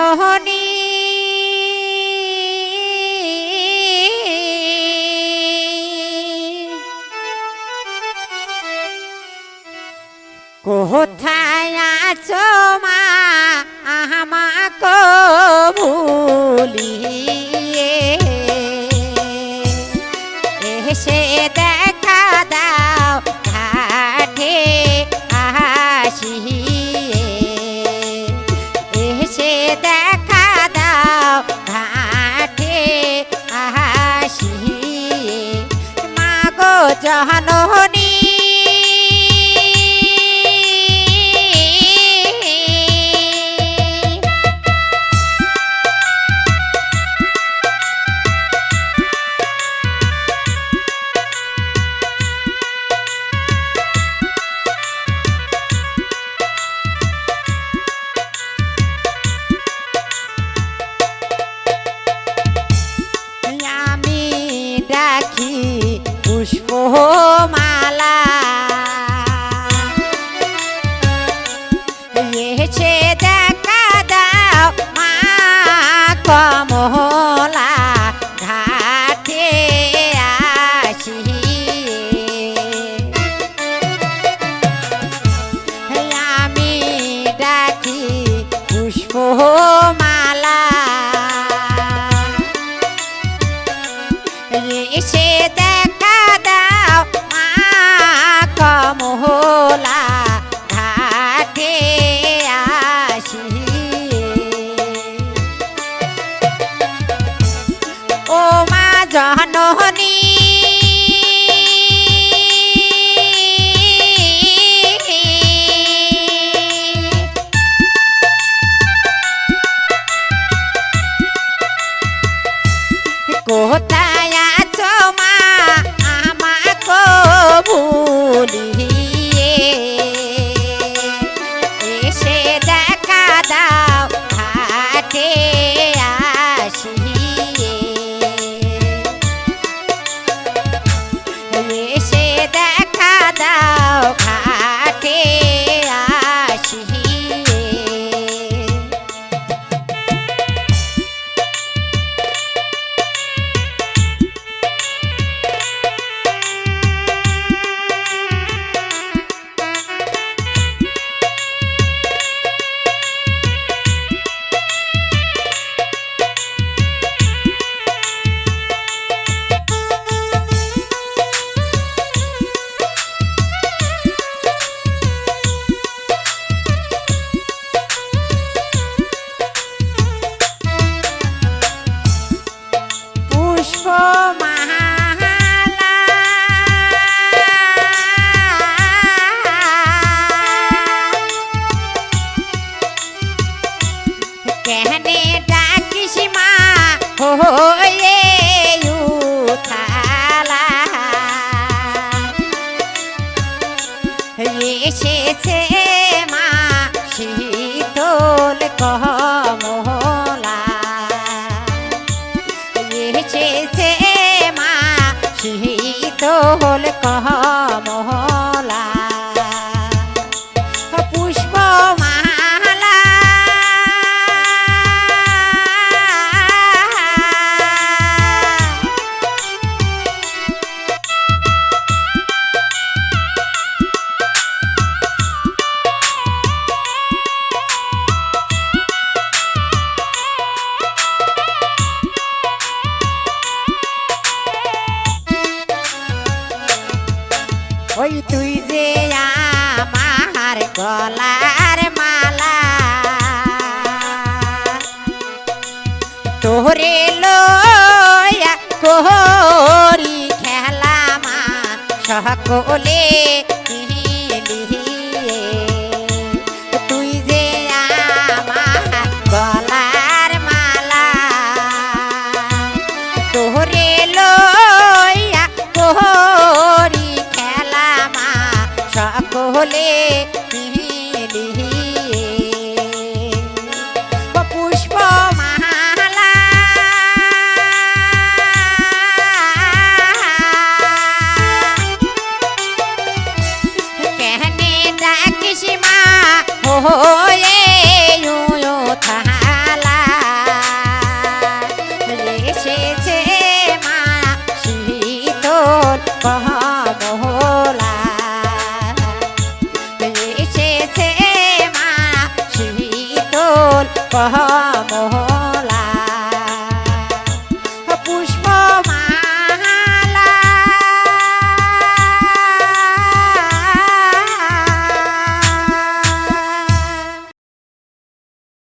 জননী। কোথায় আছো মা? আমাকে ভুলিয়ে এসে দেখা মাগো জননী পুষ্পমালা এসে জননী। কোথায় ডাকিস মা হয়ে উঠালা এসেছে মা শীতল কমলা। এসেছে মা শীতল কমলা। ওই তুই যে আমার গলার মালা। তোরে লয়া করি খেলা মা সকলে সকলে কমল